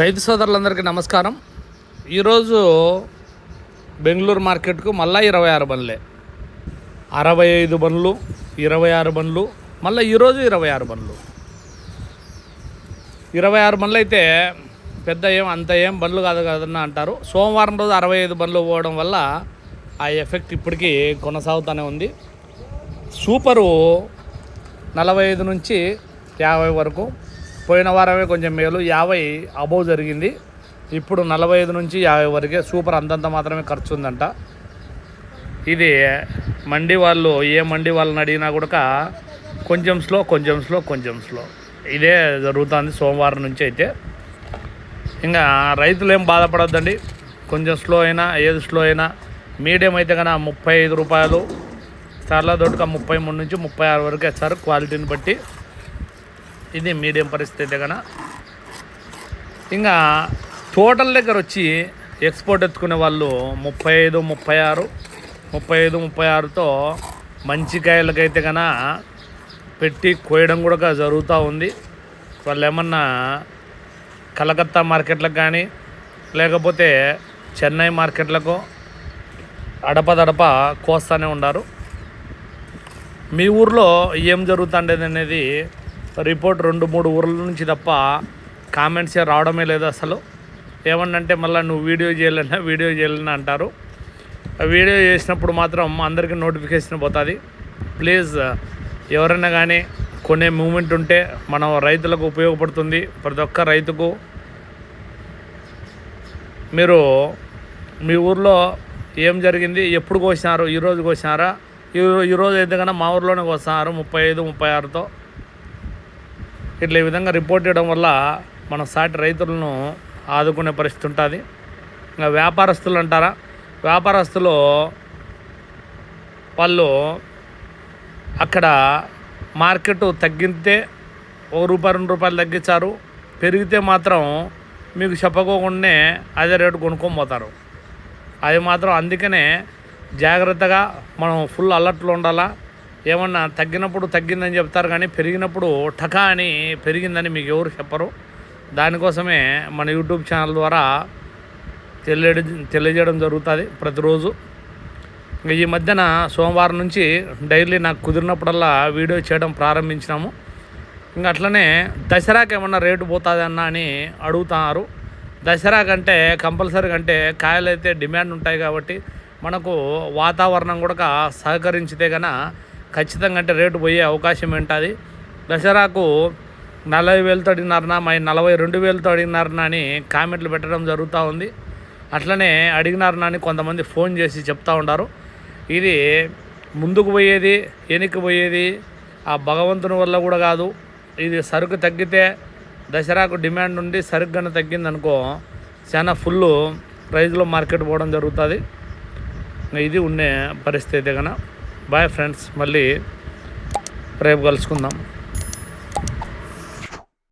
రైతు సోదరులందరికీ నమస్కారం. ఈరోజు బెంగళూరు మార్కెట్కు మళ్ళీ ఇరవై ఆరు బండ్లే. అరవై ఐదు బండ్లు ఇరవై ఆరు బండ్లు మళ్ళీ ఈరోజు ఇరవై ఆరు బండ్లు. ఇరవై ఆరు బండ్లు అయితే పెద్ద ఏం అంత ఏం బండ్లు కాదు కదన్న అంటారు. సోమవారం రోజు అరవై ఐదు బండ్లు పోవడం వల్ల ఆ ఎఫెక్ట్ ఇప్పటికీ కొనసాగుతూనే ఉంది. సూపరు నలభై ఐదు నుంచి యాభై వరకు పోయిన వారమే కొంచెం మేలు. యాభై అబోవ్ జరిగింది. ఇప్పుడు నలభై ఐదు నుంచి యాభై వరకే సూపర్ అంతంత మాత్రమే ఖర్చు ఉందంట ఇది మండి వాళ్ళు ఏ మండి వాళ్ళని అడిగినా కూడా కొంచెం స్లో కొంచెం స్లో కొంచెం స్లో. ఇదే జరుగుతుంది సోమవారం నుంచి అయితే. ఇంకా రైతులు ఏం బాధపడొద్దండి. కొంచెం స్లో అయినా ఏది స్లో అయినా మీడియం అయితే కన్నా ముప్పై ఐదు రూపాయలు చాలా దొడ్డుగా ముప్పై మూడు నుంచి ముప్పై ఆరు వరకు వేస్తారు క్వాలిటీని బట్టి. ఇది మీడియం పరిస్థితి కన్నా ఇంకా టోటల్ దగ్గర వచ్చి ఎక్స్పోర్ట్ ఎత్తుకునే వాళ్ళు ముప్పై ఐదు ముప్పై ఆరు ముప్పై ఐదు ముప్పై ఆరుతో మంచి కాయలకైతే కన్నా పెట్టి కోయడం కూడా జరుగుతూ ఉంది. వాళ్ళు ఏమన్నా కలకత్తా మార్కెట్లకు కానీ లేకపోతే చెన్నై మార్కెట్లకు అడపదడప కోస్తానే ఉన్నారు మీ ఊర్లో ఏం జరుగుతుండేది అనేది రిపోర్ట్ రెండు మూడు ఊర్ల నుంచి తప్ప కామెంట్స్ రావడమే లేదు అసలు. ఏమన్నంటే మళ్ళీ నువ్వు వీడియో చేయాలన్నా వీడియో చేయాలన్నా అంటారు. ఆ వీడియో చేసినప్పుడు మాత్రం అందరికీ నోటిఫికేషన్ పోతుంది. ప్లీజ్ ఎవరైనా కానీ కొనే మూమెంట్ ఉంటే మనం రైతులకు ఉపయోగపడుతుంది. ప్రతి ఒక్క రైతుకు మీరు మీ ఊర్లో ఏం జరిగింది ఎప్పుడు కోసినారు ఈరోజు కోసినారా ఈ ఈరోజు అయితే కన్నా మా ఊర్లోనే కోస్తున్నారు ముప్పై ఐదు ముప్పై ఆరుతో. ఇట్లా ఈ విధంగా రిపోర్ట్ చేయడం వల్ల మన సాటి రైతులను ఆదుకునే పరిస్థితి ఉంటుంది. ఇంకా వ్యాపారస్తులు అంటారా? వ్యాపారస్తులు వాళ్ళు అక్కడ మార్కెట్ తగ్గితే ఒక రూపాయి రెండు రూపాయలు తగ్గించారు. పెరిగితే మాత్రం మీకు చెప్పకోకుండానే అదే రేటు కొనుక్కొని పోతారు. అది మాత్రం అందుకనే జాగ్రత్తగా మనం ఫుల్ అలర్ట్లో ఉండాలా? ఏమన్నా తగ్గినప్పుడు తగ్గిందని చెప్తారు కానీ పెరిగినప్పుడు ఠకా అని పెరిగిందని మీకు ఎవరు చెప్పరు. దానికోసమే మన యూట్యూబ్ ఛానల్ ద్వారా తెలియడం తెలియజేయడం జరుగుతుంది ప్రతిరోజు. ఇంకా ఈ మధ్యన సోమవారం నుంచి డైలీ నాకు కుదిరినప్పుడల్లా వీడియో చేయడం ప్రారంభించినాము. ఇంకా అట్లనే దసరాకి ఏమన్నా రేటు పోతుంది అన్నా అని అడుగుతున్నారు దసరా కంటే కంపల్సరీ కంటే కాయలు అయితే డిమాండ్ ఉంటాయి కాబట్టి మనకు వాతావరణం కూడా సహకరించితే కనుక ఖచ్చితంగా అంటే రేటు పోయే అవకాశం ఉంటుంది దసరాకు నలభై వేలతో అడిగినారనా? మై నలభై రెండు వేలతో అడిగినారనా అని కామెంట్లు పెట్టడం జరుగుతూ ఉంది. అట్లనే అడిగినారనా అని కొంతమంది ఫోన్ చేసి చెప్తూ ఉన్నారు ఇది ముందుకు పోయేది వెనక్కి పోయేది ఆ భగవంతుని వల్ల కూడా కాదు. ఇది సరుకు తగ్గితే దసరాకు డిమాండ్ ఉండి సరుగ్గానే తగ్గిందనుకో చాలా ఫుల్ ప్రైజ్లో మార్కెట్ పోవడం జరుగుతుంది. ఇది ఉండే పరిస్థితి కనుక బాయ్ ఫ్రెండ్స్ మళ్ళీ రేపు కలుసుకుందాం.